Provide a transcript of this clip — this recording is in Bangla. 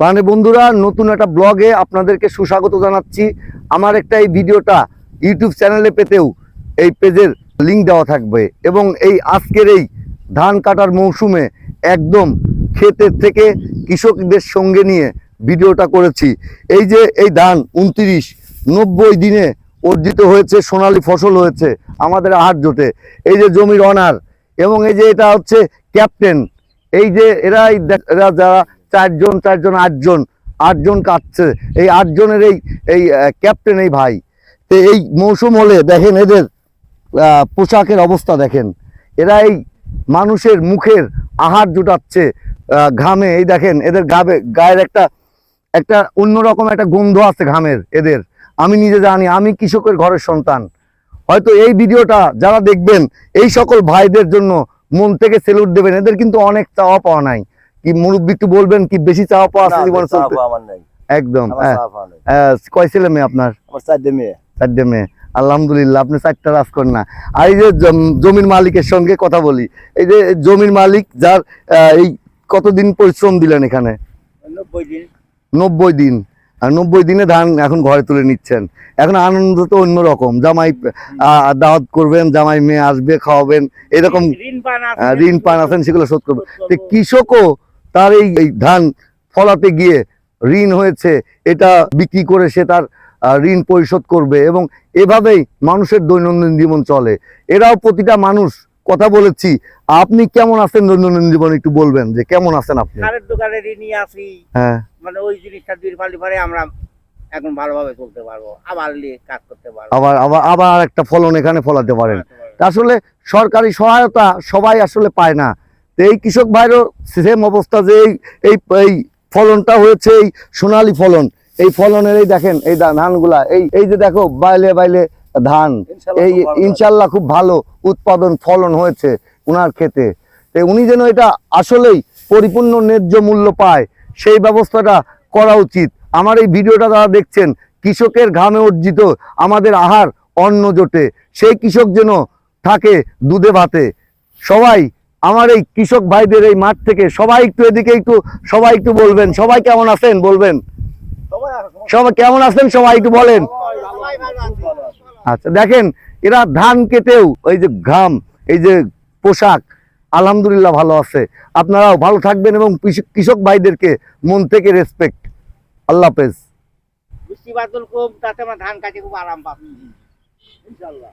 মানে বন্ধুরা, নতুন একটা ব্লগে আপনাদেরকে সুস্বাগত জানাচ্ছি। আমার একটা এই ভিডিওটা ইউটিউব চ্যানেলে পেতেও এই পেজের লিঙ্ক দেওয়া থাকবে এবং এই আজকের এই ধান কাটার মৌসুমে একদম ক্ষেতের থেকে কৃষকদের সঙ্গে নিয়ে ভিডিওটা করেছি। এই যে এই ধান উনত্রিশ, নব্বই দিনে অর্জিত হয়েছে, সোনালী ফসল হয়েছে আমাদের আহার জোটে। এই যে জমির অনার এবং এই যে এটা হচ্ছে ক্যাপ্টেন এই যে এরা এরা যারা চারজন চারজন, আটজন আটজন কাটছে। এই আটজনের এই এই ক্যাপ্টেন এই ভাই। তো এই মৌসুম হলে দেখেন এদের পোশাকের অবস্থা দেখেন। এরা এই মানুষের মুখের আহার জুটাচ্ছে ঘামে। এই দেখেন এদের গাবে, গায়ের একটা একটা অন্যরকম একটা গন্ধ আছে ঘামের এদের। আমি নিজে জানি, আমি কৃষকের ঘরের সন্তান। হয়তো এই ভিডিওটা যারা দেখবেন, এই সকল ভাইদের জন্য মন থেকে সেলুট দেবেন। এদের কিন্তু অনেক চাওয়া পাওয়া নাই। কি মুরব্বী একটু বলবেন কি বেশি চাওয়া পাওয়া আছে জীবনে চলতে? আমার নাই। একদম হ্যাঁ। হ্যাঁ, কয় ছেলে মেয়ে আপনার? আমার চারটে মেয়ে। চারটে মেয়ে। আলহামদুলিল্লাহ আপনি চারটা রাজ করেন না। আর এই যে জমির মালিকের সঙ্গে কথা বলি এই যে জমির মালিক যার এই কতদিন পরিশ্রম দিলেন এখানে? নব্বই দিন। আর নব্বই দিনে ধান এখন ঘরে তুলে নিচ্ছেন। এখন আনন্দ তো অন্যরকম জামাই আহ, দাওয়াত করবেন জামাই মেয়ে আসবে খাওয়াবেন এরকম ঋণ পান আছেন। সেগুলো শোধ করবেন। কৃষকও তার এই ধান ফলাতে গিয়ে ঋণ হয়েছে এটা বিক্রি করে সে তার ঋণ পরিশোধ করবে এবং এভাবেই মানুষের দৈনন্দিন জীবন চলে। এরাও প্রতিটা মানুষ কথা বলেছি আপনি কেমন আছেন দৈনন্দিন জীবন একটু বলবেন যে কেমন আছেন আপনি? সারের দোকানে ঋণী আছি। হ্যাঁ। মানে ওই জিনিসটা দুই আমরা এখন ভালোভাবে চলতে পারব আবার কাজ করতে পারব। আবার আবার আবার একটা ফলন এখানে ফলাতে পারেন। তা আসলে সরকারি সহায়তা সবাই আসলে পায় না। তো এই কৃষক ভাইরও সেম অবস্থা যে এই এই ফলনটা হয়েছে এই সোনালী ফলন। এই ফলনের এই দেখেন এই ধানগুলা এই এই যে দেখো বাইলে বাইলে ধান। এই। ইনশাল্লাহ খুব ভালো উৎপাদন ফলন হয়েছে উনার ক্ষেতে। তো উনি যেন এটা আসলেই পরিপূর্ণ ন্যায্য মূল্য পায় সেই ব্যবস্থাটা করা উচিত। আমার এই ভিডিওটা যারা দেখছেন কৃষকের ঘামে অর্জিত আমাদের আহার অন্ন জোটে সেই কৃষক যেন থাকে দুধে ভাতে। সবাই আমার এই কৃষক ভাইদের এই মাঠ থেকে সবাই একটু এদিকে একটু, সবাই একটু বলবেন। সবাই কেমন আছেন? বলবেন। সবাই কেমন আছেন? সবাই একটু বলেন। আচ্ছা দেখেন, এরা ধান কেটেও, এই যে ঘাম, এই যে পোশাক, আলহামদুলিল্লাহ ভালো আছে। আপনারাও ভালো থাকবেন এবং কৃষক- ভাইদেরকে মন থেকে রেসপেক্ট আল্লাহ হাফেজ। বৃষ্টি বাদল তাতে আমার ধান কাটে খুব আরাম পাবো। ইনশাআল্লাহ।